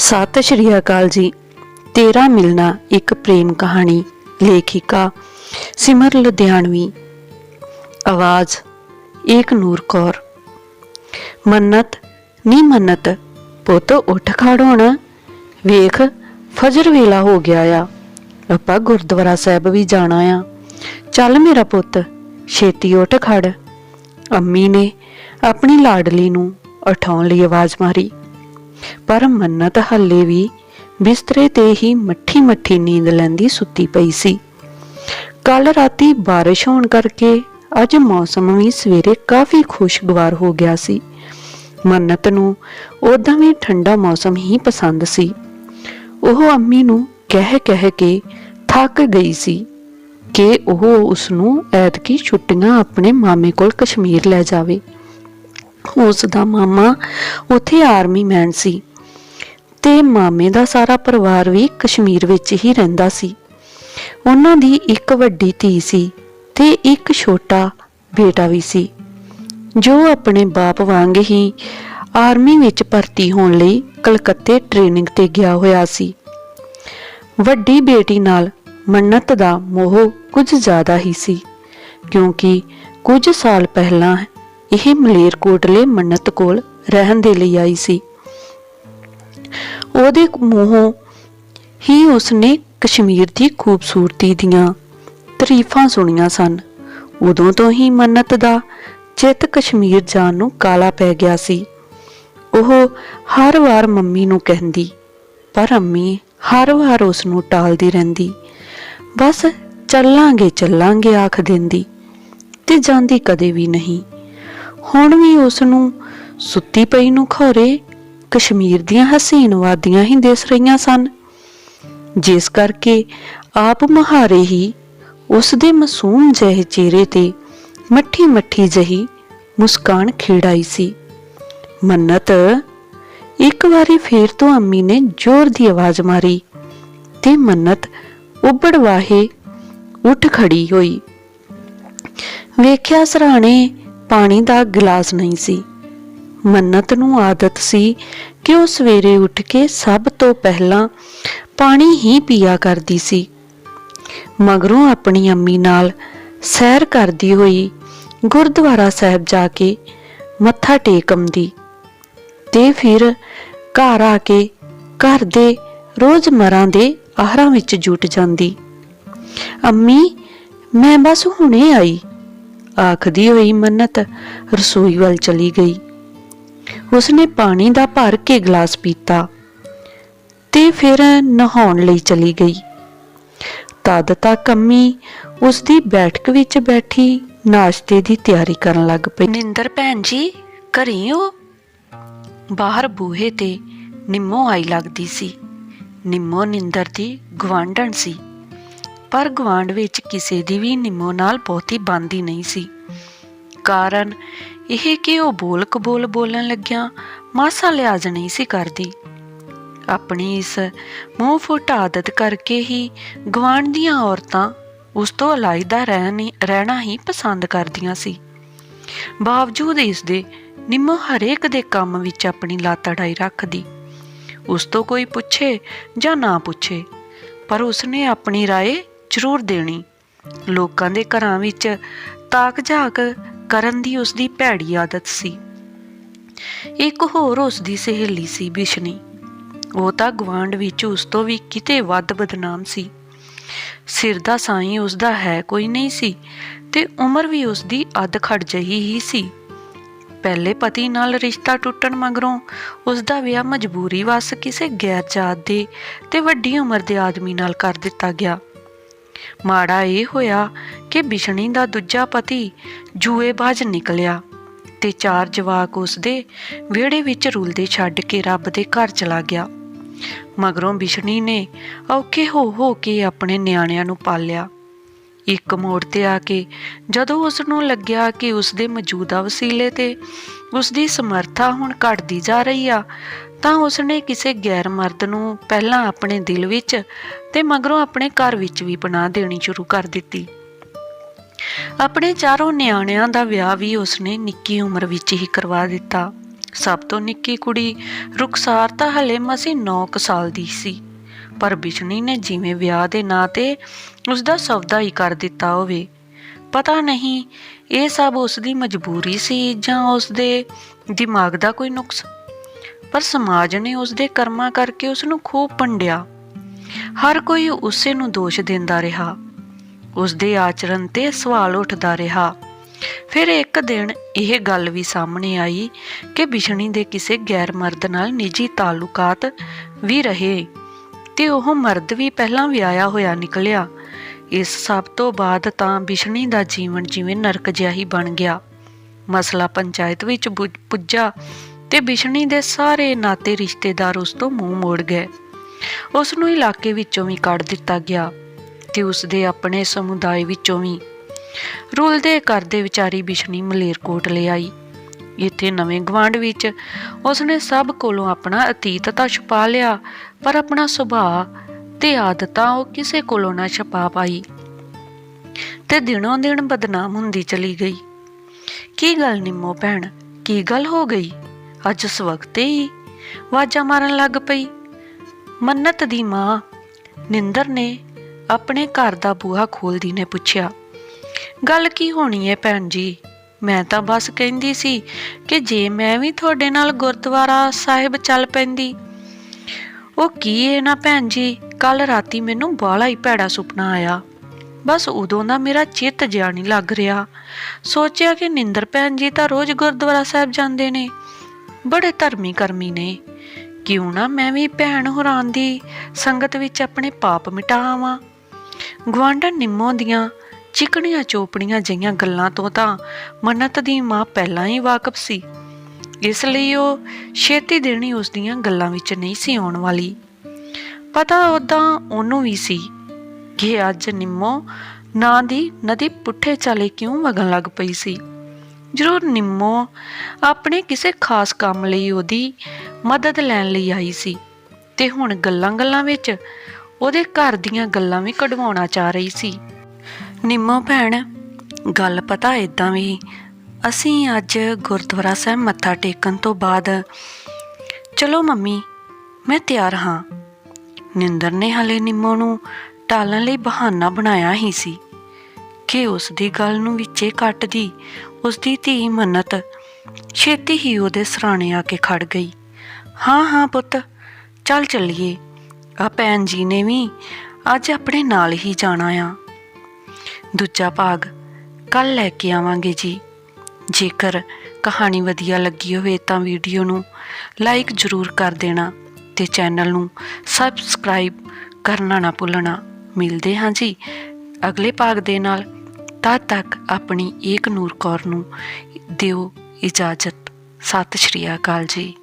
ਸਤਿ ਸ਼੍ਰੀ ਅਕਾਲ ਜੀ। ਤੇਰਾ ਮਿਲਣਾ ਇੱਕ ਪ੍ਰੇਮ ਕਹਾਣੀ, ਲੇਖਿਕਾ ਸਿਮਰ ਲੁਧਿਆਣਵੀ। ਆਵਾਜ਼, ਏਕ ਨੂਰ ਕੌਰ। ਮੰਨਤ, ਨੀ ਮੰਨਤ, ਪੁੱਤ ਉੱਠ ਖੜ ਹੁਣ। ਵੇਖ, ਫਜਰ ਵੇਲਾ ਹੋ ਗਿਆ ਆ। ਆਪਾਂ ਗੁਰਦੁਆਰਾ ਸਾਹਿਬ ਵੀ ਜਾਣਾ ਆ। ਚੱਲ ਮੇਰਾ ਪੁੱਤ, ਛੇਤੀ ਉੱਠ ਖੜ। ਅੰਮੀ ਨੇ ਆਪਣੀ ਲਾਡਲੀ ਨੂੰ ਉਠਾਉਣ ਲਈ ਆਵਾਜ਼ ਮਾਰੀ। ਪਰ ਮੰਨਤ ਹੱਲੇ ਵੀ ਬਿਸਤਰੇ ਤੇ ਹੀ ਮੱਠੀ ਮੱਠੀ ਨੀਂਦ ਲੈਂਦੀ ਸੁੱਤੀ ਪਈ ਸੀ। ਕੱਲ ਰਾਤੀ ਬਾਰਿਸ਼ ਹੋਣ ਕਰਕੇ ਅੱਜ ਮੌਸਮ ਵੀ ਸਵੇਰੇ ਕਾਫੀ ਖੁਸ਼ਗਵਾਰ ਹੋ ਗਿਆ ਸੀ। ਮੰਨਤ ਨੂੰ ਉਦਾਂ ਵੀ ਠੰਡਾ ਮੌਸਮ ਹੀ ਪਸੰਦ ਸੀ। ਉਹ ਅੰਮੀ ਨੂੰ ਕਹਿ ਕਹਿ ਕੇ ਥੱਕ ਗਈ ਸੀ ਕਿ ਉਹ ਉਸ ਨੂੰ ਐਤਕੀ ਛੁੱਟੀਆਂ ਆਪਣੇ ਮਾਮੇ ਕੋਲ ਕਸ਼ਮੀਰ ਲੈ ਜਾਵੇ। ਉਸ ਦਾ ਮਾਮਾ ਉੱਥੇ ਆਰਮੀ ਮੈਨ ਸੀ ਤੇ ਮਾਮੇ ਦਾ ਸਾਰਾ ਪਰਿਵਾਰ ਵੀ ਕਸ਼ਮੀਰ ਵਿੱਚ ਹੀ ਰਹਿੰਦਾ ਸੀ। ਉਹਨਾਂ ਦੀ ਇੱਕ ਵੱਡੀ ਧੀ ਸੀ ਤੇ ਇੱਕ ਛੋਟਾ ਬੇਟਾ ਵੀ ਸੀ, ਜੋ ਆਪਣੇ ਬਾਪ ਵਾਂਗ ਹੀ ਆਰਮੀ ਵਿੱਚ ਭਰਤੀ ਹੋਣ ਲਈ ਕਲਕੱਤੇ ਟ੍ਰੇਨਿੰਗ ਤੇ ਗਿਆ ਹੋਇਆ ਸੀ। ਵੱਡੀ ਬੇਟੀ ਨਾਲ ਮੰਨਤ ਦਾ ਮੋਹ ਕੁਝ ਜ਼ਿਆਦਾ ਹੀ ਸੀ, ਕਿਉਂਕਿ ਕੁਝ ਸਾਲ ਪਹਿਲਾਂ ਇਹ ਮਲੇਰਕੋਟਲੇ ਮੰਨਤ ਕੋਲ ਰਹਿਣ ਦੇ ਲਈ ਆਈ ਸੀ। ਉਹਦੇ ਮੂੰਹੋਂ ਹੀ ਉਸਨੇ ਕਸ਼ਮੀਰ ਦੀ ਖੂਬਸੂਰਤੀ ਦੀਆਂ ਤਾਰੀਫਾਂ ਸੁਣੀਆਂ ਸਨ। ਉਦੋਂ ਤੋਂ ਹੀ ਮੰਨਤ ਦਾ ਚਿੱਤ ਕਸ਼ਮੀਰ ਜਾਣ ਨੂੰ ਕਾਲਾ ਪੈ ਗਿਆ ਸੀ। ਉਹ ਹਰ ਵਾਰ ਮੰਮੀ ਨੂੰ ਕਹਿੰਦੀ, ਪਰ ਅੰਮੀ ਹਰ ਵਾਰ ਉਸ ਨੂੰ ਟਾਲਦੀ ਰਹਿੰਦੀ। ਬਸ ਚੱਲਾਂਗੇ ਚੱਲਾਂਗੇ ਆਖ ਦਿੰਦੀ ਤੇ ਜਾਂਦੀ ਕਦੇ ਵੀ ਨਹੀਂ। ਹੁਣ ਵੀ ਉਸ ਨੂੰ ਸੁੱਤੀ ਪਈ ਨੂੰ ਖੋਰੇ, ਕਸ਼ਮੀਰ ਦੀਆਂ ਹਸੀਨ ਵਾਦੀਆਂ ਹੀ ਦਿਸ ਰਹੀਆਂ ਸਨ। ਜਿਸ ਕਰਕੇ ਆਪ ਮਹਾਰੇ ਹੀ ਉਸ ਦੇ ਮਾਸੂਮ ਜਿਹੇ ਚਿਹਰੇ ਤੇ ਮੱਠੀ ਮੱਠੀ ਜਹੀ ਮੁਸਕਾਨ ਖੇੜਾਈ ਸੀ। ਮੰਨਤ, ਇੱਕ ਵਾਰੀ ਫੇਰ ਤੋਂ ਅੰਮੀ ਨੇ ਜ਼ੋਰ ਦੀ ਆਵਾਜ਼ ਮਾਰੀ ਤੇ ਮੰਨਤ ਉੱਬੜ ਵਾਹੇ ਉੱਠ ਖੜੀ ਹੋਈ। ਵੇਖਿਆ ਸਰਾਣੇ ਪਾਣੀ ਦਾ ਗਲਾਸ ਨਹੀਂ ਸੀ। ਮੰਨਤ ਨੂੰ ਆਦਤ ਸੀ ਕਿ ਉਹ ਸਵੇਰੇ ਉੱਠ ਕੇ ਸਭ ਤੋਂ ਪਹਿਲਾਂ ਪਾਣੀ ਹੀ ਪੀਆ ਕਰਦੀ ਸੀ। ਮਗਰੋਂ ਆਪਣੀ ਅੰਮੀ ਨਾਲ ਸੈਰ ਕਰਦੀ ਹੋਈ ਗੁਰਦੁਆਰਾ ਸਾਹਿਬ ਜਾ ਕੇ ਮੱਥਾ ਟੇਕ ਆਉਂਦੀ ਤੇ ਫਿਰ ਘਰ ਆ ਕੇ ਘਰ ਦੇ ਰੋਜ਼ਮਰਾਂ ਦੇ ਆਹਰਾਂ ਵਿੱਚ ਜੁਟ ਜਾਂਦੀ। ਅੰਮੀ, ਮੈਂ ਬਸ ਹੁਣੇ ਆਈ। ਆਖਦੀ ਹੋਈ ਮੰਨਤ, ਰਸੋਈ ਵੱਲ ਚਲੀ ਗਈ। ਉਸਨੇ ਪਾਣੀ ਦਾ ਭਰ ਕੇ ਗਲਾਸ ਪੀਤਾ ਤੇ ਫਿਰ ਨਹਾਉਣ ਲਈ ਚਲੀ ਗਈ। ਤਦ ਤੱਕ ਅੰਮੀ ਉਸ ਦੀ ਬੈਠਕ ਵਿੱਚ ਬੈਠੀ ਨਾਸ਼ਤੇ ਦੀ ਤਿਆਰੀ ਕਰਨ ਲੱਗ ਪਈ। ਨਿੰਦਰ ਭੈਣ ਜੀ, ਘਰੇ ਹੋ? ਬਾਹਰ ਬੂਹੇ ਤੇ ਨਿੰਮੋ ਆਈ ਲੱਗਦੀ ਸੀ। ਨਿੰਮੋ ਨਿੰਦਰ ਦੀ ਗਵਾਂਢਣ ਸੀ। ਪਰ ਗਵਾਂਡ ਵਿੱਚ ਕਿਸੇ ਦੀ ਵੀ ਨਿੰਮੋ ਨਾਲ ਬਹੁਤੀ ਬੰਦੀ ਨਹੀਂ ਸੀ। ਕਾਰਨ ਇਹ ਕਿ ਉਹ ਬੋਲ ਕਬੋਲ ਬੋਲਣ ਲੱਗਿਆ ਮਾਸਾ ਲਿਆਜ ਨਹੀਂ ਸੀ ਕਰਦੀ। ਆਪਣੀ ਇਸ ਮੂੰਹ ਫੁੱਟ ਆਦਤ ਕਰਕੇ ਹੀ ਗਵਾਂਡ ਦੀਆਂ ਔਰਤਾਂ ਉਸ ਤੋਂ ਅਲਾਈਦਾ ਰਹਿਣਾ ਹੀ ਪਸੰਦ ਕਰਦੀਆਂ ਸੀ। ਬਾਵਜੂਦ ਇਸ ਦੇ ਨਿੰਮੋ ਹਰੇਕ ਦੇ ਕੰਮ ਵਿੱਚ ਆਪਣੀ ਲਾਤ ਅੜਾਈ ਰੱਖਦੀ। ਉਸ ਤੋਂ ਕੋਈ ਪੁੱਛੇ ਜਾਂ ਨਾ ਪੁੱਛੇ, ਪਰ ਉਸਨੇ ਆਪਣੀ ਰਾਏ ਜ਼ਰੂਰ ਦੇਣੀ। ਲੋਕਾਂ ਦੇ ਘਰਾਂ ਵਿੱਚ ਤਾਕ ਝਾਕ ਕਰਨ ਦੀ ਉਸਦੀ ਭੈੜੀ ਆਦਤ ਸੀ। ਇੱਕ ਹੋਰ ਉਸਦੀ ਸਹੇਲੀ ਸੀ ਬਿਸ਼ਨੀ। ਉਹ ਤਾਂ ਗਵਾਂਡ ਵਿੱਚ ਉਸ ਤੋਂ ਵੀ ਕਿਤੇ ਵੱਧ ਬਦਨਾਮ ਸੀ। ਸਿਰ ਦਾ ਸਾਈਂ ਉਸਦਾ ਹੈ ਕੋਈ ਨਹੀਂ ਸੀ ਤੇ ਉਮਰ ਵੀ ਉਸਦੀ ਅੱਧ ਖੜ ਜਹੀ ਹੀ ਸੀ। ਪਹਿਲੇ ਪਤੀ ਨਾਲ ਰਿਸ਼ਤਾ ਟੁੱਟਣ ਮਗਰੋਂ ਉਸ ਦਾ ਵਿਆਹ ਮਜਬੂਰੀ ਵਸ ਕਿਸੇ ਗੈਰ ਜਾਤ ਦੇ ਤੇ ਵੱਡੀ ਉਮਰ ਦੇ ਆਦਮੀ ਨਾਲ ਕਰ ਦਿੱਤਾ ਗਿਆ। ਮਾੜਾ ਇਹ ਹੋਇਆ ਕਿ ਬਿਸ਼ਣੀ ਦਾ ਦੂਜਾ ਪਤੀ ਜੂਏਬਾਜ਼ ਨਿਕਲਿਆ ਤੇ ਚਾਰ ਜਵਾਕ ਉਸਦੇ ਵਿਹੜੇ ਵਿੱਚ ਰੁਲਦੇ ਛੱਡ ਕੇ ਰੱਬ ਦੇ ਘਰ ਚਲਾ ਗਿਆ। ਮਗਰੋਂ ਬਿਸ਼ਣੀ ਨੇ ਔਖੇ ਹੋ ਹੋ ਕੇ ਆਪਣੇ ਨਿਆਣਿਆਂ ਨੂੰ ਪਾਲਿਆ। ਇੱਕ ਮੋੜ ਤੇ ਆ ਕੇ ਜਦੋਂ ਉਸ ਨੂੰ ਲੱਗਿਆ ਕਿ ਉਸ ਦੇ ਮੌਜੂਦਾ ਵਸੀਲੇ ਤੇ ਉਸ ਦੀ ਸਮਰੱਥਾ ਹੁਣ ਘਟਦੀ ਜਾ ਰਹੀ ਆ, ਤਾਂ ਉਸ ਨੇ ਕਿਸੇ ਗੈਰ ਮਰਦ ਨੂੰ ਪਹਿਲਾਂ ਆਪਣੇ ਦਿਲ ਵਿੱਚ ਤੇ ਮਗਰੋਂ ਆਪਣੇ ਘਰ ਵਿੱਚ ਵੀ ਬਣਾ ਦੇਣੀ ਸ਼ੁਰੂ ਕਰ ਦਿੱਤੀ। ਆਪਣੇ ਚਾਰੋਂ ਨਿਆਣਿਆਂ ਦਾ ਵਿਆਹ ਵੀ ਉਸਨੇ ਨਿੱਕੀ ਉਮਰ ਵਿੱਚ ਹੀ ਕਰਵਾ ਦਿੱਤਾ। ਸਭ ਤੋਂ ਨਿੱਕੀ ਕੁੜੀ ਰੁਖਸਾਰ ਤਾਂ ਹਲੇ ਮਸੀ 9 ਸਾਲ ਦੀ ਸੀ, ਪਰ ਬਿਸ਼ਨੀ ਨੇ ਜਿਵੇਂ ਵਿਆਹ ਦੇ ਨਾਂ ਤੇ ਉਸ ਦਾ ਸੌਦਾ ਹੀ ਕਰ ਦਿੱਤਾ ਹੋਵੇ। ਪਤਾ ਨਹੀਂ, ਇਹ ਸਭ ਉਸ ਦੀ ਮਜਬੂਰੀ ਸੀ ਜਾਂ ਉਸ ਦੇ ਦਿਮਾਗ ਦਾ ਕੋਈ ਨੁਕਸ? ਪਰ ਸਮਾਜ ਨੇ ਉਸ ਦੇ ਕਰਮਾਂ ਕਰਕੇ ਉਸ ਨੂੰ ਖੂਬ ਪੰਡਿਆ ਹਰ ਕੋਈ ਉਸੇ ਨੂੰ ਦੋਸ਼ ਦਿੰਦਾ ਰਿਹਾ। ਉਸ ਦੇ ਆਚਰਣ ਤੇ ਸਵਾਲ ਉੱਠਦਾ ਰਿਹਾ। ਫਿਰ ਇੱਕ ਦਿਨ ਇਹ ਗੱਲ ਵੀ ਸਾਹਮਣੇ ਆਈ ਕਿ ਬਿਸ਼ਣੀ ਦੇ ਕਿਸੇ ਗੈਰ ਮਰਦ ਨਾਲ ਨਿੱਜੀ ਤਾਲੁਕਾਤ ਵੀ ਰਹੇ ਤੇ ਉਹ ਮਰਦ ਵੀ ਪਹਿਲਾਂ ਵਿਆਹਿਆ ਹੋਇਆ ਨਿਕਲਿਆ। ਇਸ ਸਭ ਤੋਂ ਬਾਅਦ ਤਾਂ ਬਿਸ਼ਣੀ ਦਾ ਜੀਵਨ ਜਿਵੇਂ ਨਰਕ ਜਿਹਾ ਹੀ ਬਣ ਗਿਆ। ਮਸਲਾ ਪੰਚਾਇਤ ਵਿੱਚ ਪੁੱਜਾ ਤੇ ਬਿਸ਼ਣੀ ਦੇ ਸਾਰੇ ਨਾਤੇ ਰਿਸ਼ਤੇਦਾਰ ਉਸ ਤੋਂ ਮੂੰਹ ਮੋੜ ਗਏ। ਉਸ ਨੂੰ ਇਲਾਕੇ ਵਿੱਚੋਂ ਵੀ ਕੱਢ ਦਿੱਤਾ ਗਿਆ ਤੇ ਉਸ ਦੇ ਆਪਣੇ ਸਮੁਦਾਇ ਵਿੱਚੋਂ ਵੀ। ਰੁਲਦੇ ਕਰਦੇ ਵਿਚਾਰੀ ਬਿਸ਼ਣੀ ਮਲੇਰਕੋਟ ਲੈ ਆਈ। ਇੱਥੇ ਨਵੇਂ ਗਵਾਂਡ ਵਿੱਚ ਉਸਨੇ ਸਭ ਕੋਲੋਂ ਆਪਣਾ ਅਤੀਤ ਤਾਂ ਛੁਪਾ ਲਿਆ, ਪਰ ਆਪਣਾ ਸੁਭਾਅ ਤੇ ਆਦਤਾਂ ਉਹ ਕਿਸੇ ਕੋਲੋਂ ਨਾ ਛਪਾ ਪਾਈ। ਤੇ ਦਿਨੋਂ ਦਿਨ ਬਦਨਾਮ ਹੁੰਦੀ ਚਲੀ ਗਈ। ਕੀ ਗੱਲ ਨਿੰਮੋ ਭੈਣ, ਕੀ ਗੱਲ ਹੋ ਗਈ? ਅੱਜ ਉਸ ਵਕਤ ਹੀ ਵਾਜਾ ਮਾਰਨ ਲੱਗ ਪਈ। ਮੰਨਤ ਦੀ ਮਾਂ ਨਿੰਦਰ ਨੇ ਆਪਣੇ ਘਰ ਦਾ ਬੂਹਾ ਖੋਲਦੀ ਨੇ ਪੁੱਛਿਆ, ਗੱਲ ਕੀ ਹੋਣੀ ਹੈ ਭੈਣ ਜੀ? ਮੈਂ ਤਾਂ ਬਸ ਕਹਿੰਦੀ ਸੀ ਕਿ ਜੇ ਮੈਂ ਵੀ ਤੁਹਾਡੇ ਨਾਲ ਗੁਰਦੁਆਰਾ ਸਾਹਿਬ ਚੱਲ ਪੈਂਦੀ। ਉਹ ਕੀ ਹੈ ਨਾ ਭੈਣ ਜੀ? ਕੱਲ ਰਾਤੀ ਮੈਨੂੰ ਬਾਲਾ ਹੀ ਭੈੜਾ ਸੁਪਨਾ ਆਇਆ। ਬਸ ਉਦੋਂ ਦਾ ਮੇਰਾ ਚਿੱਤ ਜਿਹਾ ਨਹੀਂ ਲੱਗ ਰਿਹਾ। ਸੋਚਿਆ ਕਿ ਨਿੰਦਰ ਭੈਣ ਜੀ ਤਾਂ ਰੋਜ਼ ਗੁਰਦੁਆਰਾ ਸਾਹਿਬ ਜਾਂਦੇ ਨੇ। ਬੜੇ ਧਰਮੀ ਕਰਮੀ ਨੇ। ਕਿਉਂ ਨਾ ਮੈਂ ਵੀ ਭੈਣ ਹੋਰਾਂ ਦੀ ਸੰਗਤ ਵਿੱਚ ਆਪਣੇ ਪਾਪ ਮਿਟਾਵਾਂ। ਗਵਾਂਢਣ ਨਿੰਮੋ ਦੀਆਂ ਚਿਕਣੀਆਂ ਚੋਪੜੀਆਂ ਜਿਹੀਆਂ ਗੱਲਾਂ ਤੋਂ ਤਾਂ ਮੰਨਤ ਦੀ ਮਾਂ ਪਹਿਲਾਂ ਹੀ ਵਾਕਿਫ ਸੀ। ਇਸ ਲਈ ਉਹ ਛੇਤੀ ਦੇਣੀ ਉਸ ਦੀਆਂ ਗੱਲਾਂ ਵਿੱਚ ਨਹੀਂ ਸੀ ਆਉਣ ਵਾਲੀ। ਪਤਾ ਉਦਾਂ ਉਹਨੂੰ ਵੀ ਸੀ ਕਿ ਅੱਜ ਨਿੰਮੋ ਨਾਂ ਦੀ ਨਦੀ ਪੁੱਠੇ ਚਾਲੇ ਕਿਉਂ ਵਗਣ ਲੱਗ ਪਈ ਸੀ। ਜ਼ਰੂਰ ਨਿੰਮੋ ਆਪਣੇ ਕਿਸੇ ਖਾਸ ਕੰਮ ਲਈ ਉਹਦੀ ਮਦਦ ਲੈਣ ਲਈ ਆਈ ਸੀ ਤੇ ਹੁਣ ਗੱਲਾਂ-ਗੱਲਾਂ ਵਿੱਚ ਉਹਦੇ ਘਰ ਦੀਆਂ ਗੱਲਾਂ ਵੀ ਕਢਵਾਉਣਾ ਚਾਹ ਰਹੀ ਸੀ। ਨਿੰਮੋ ਭੈਣ, ਗੱਲ ਪਤਾ ਇਦਾਂ ਵੀ ਅਸੀਂ ਅੱਜ ਗੁਰਦੁਆਰਾ ਸਾਹਿਬ ਮੱਥਾ ਟੇਕਣ ਤੋਂ ਬਾਅਦ, ਚਲੋ ਮੰਮੀ, ਮੈਂ ਤਿਆਰ ਹਾਂ। ਨਿੰਦਰ ਨੇ ਹਲੇ ਨਿੰਮੋ ਨੂੰ ਟਾਲਣ ਲਈ ਬਹਾਨਾ ਬਣਾਇਆ ਹੀ ਸੀ। ਕਿ ਉਸ ਦੀ ਗੱਲ ਨੂੰ ਵਿੱਚੇ ਕੱਟਦੀ ਉਸ ਦੀ ਧੀ ਮੰਨਤ ਛੇਤੀ ਹੀ ਉਹਦੇ ਸਰਾਣੇ ਆ ਕੇ ਖੜ ਗਈ। ਹਾਂ ਹਾਂ ਪੁੱਤ, ਚੱਲ ਚੱਲੀਏ। ਆ ਭੈਣ ਜੀ ਨੇ ਵੀ ਅੱਜ ਆਪਣੇ ਨਾਲ ਹੀ ਜਾਣਾ ਆ। ਦੂਜਾ ਭਾਗ, ਕੱਲ ਲੈ ਕੇ ਆਵਾਂਗੇ ਜੀ। ਜੇਕਰ ਕਹਾਣੀ ਵਧੀਆ ਲੱਗੀ ਹੋਵੇ ਤਾਂ ਵੀਡੀਓ ਨੂੰ ਲਾਈਕ ਜ਼ਰੂਰ ਕਰ ਦੇਣਾ। ਤੇ ਚੈਨਲ ਨੂੰ ਸਬਸਕ੍ਰਾਈਬ ਕਰਨਾ ਨਾ ਭੁੱਲਣਾ। ਮਿਲਦੇ ਹਾਂ ਜੀ ਅਗਲੇ ਭਾਗ ਦੇ ਨਾਲ। ਤਦ ਤੱਕ ਆਪਣੀ ਏਕ ਨੂਰ ਕੌਰ ਨੂੰ ਦਿਓ ਇਜਾਜ਼ਤ। ਸਤਿ ਸ਼੍ਰੀ ਅਕਾਲ ਜੀ।